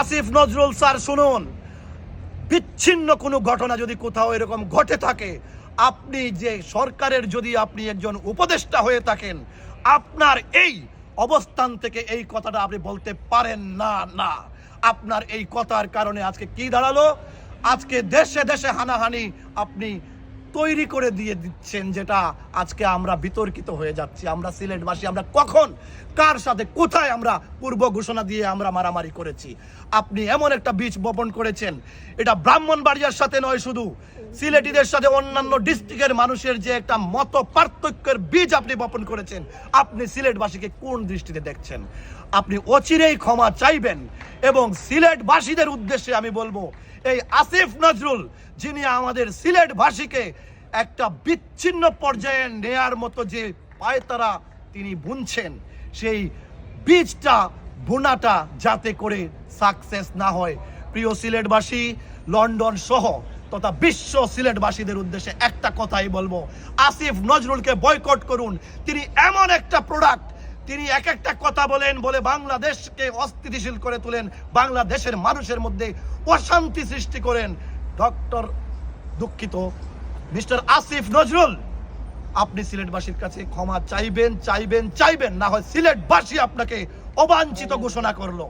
Asif Nazrul sir, শুনুন। বিচ্ছিন্ন কোনো ঘটনা যদি কোথাও এরকম ঘটে থাকে, আপনি যে সরকারের যদি আপনি একজন উপদেষ্টা হয়ে থাকেন, আপনার এই অবস্থান থেকে এই কথাটা আপনি বলতে পারেন না না। আপনার এই কথার কারণে আজকে কি দাঁড়াল? আজকে দেশে দেশে হানাহানি আপনি তৈরি করে দিয়ে দিচ্ছেন যেটা আজকে আমরা বিতর্কিত হয়ে যাচ্ছি। আমরা সিলেটবাসী, আমরা কখন, কার সাথে, কোথায় আমরা পূর্ব ঘোষণা দিয়ে আমরা মারামারি করেছি? আপনি এমন একটা বীজ বপন করেছেন। এটা ব্রাহ্মণবাড়িয়ার সাথে নয় শুধু সিলেটিদের সাথে অন্যান্য ডিস্ট্রিক্টের মানুষের যে একটা মত পার্থক্যের বীজ আপনি বপন করেছেন, আপনি সিলেটবাসীকে কোন দৃষ্টিতে দেখছেন? আপনি অচিরেই ক্ষমা চাইবেন এবং সিলেটবাসীদের উদ্দেশ্যে আমি বলব, এই আসিফ নজরুল যিনি আমাদের সিলেটবাসীকে একটা বিচ্ছিন্ন পর্যায়ে নেয়ার মতো যে পায়তারা তিনি বুনছেন, সেই বীজটা বোনাটা যাতে করে সাকসেস না হয়। প্রিয় সিলেটবাসী লন্ডন সহ তথা বিশ্ব সিলেটবাসীদের উদ্দেশ্যে একটা কথাই বলব। আসিফ নজরুলকে বয়কট করুন। তিনি এমন একটা প্রোডাক্ট তিনি এক একটা কথা বলেন, বলে বাংলাদেশকে অস্থিতিশীল করে তোলেন, বাংলাদেশের মানুষের মধ্যে অশান্তি সৃষ্টি করেন। ডক্টর দুঃখিত। মিস্টার আসিফ নজরুল, আপনি সিলেটবাসীর কাছে ক্ষমা চাইবেন চাইবেন চাইবেন, না হয় সিলেটবাসী আপনাকে অবাঞ্ছিত ঘোষণা করল।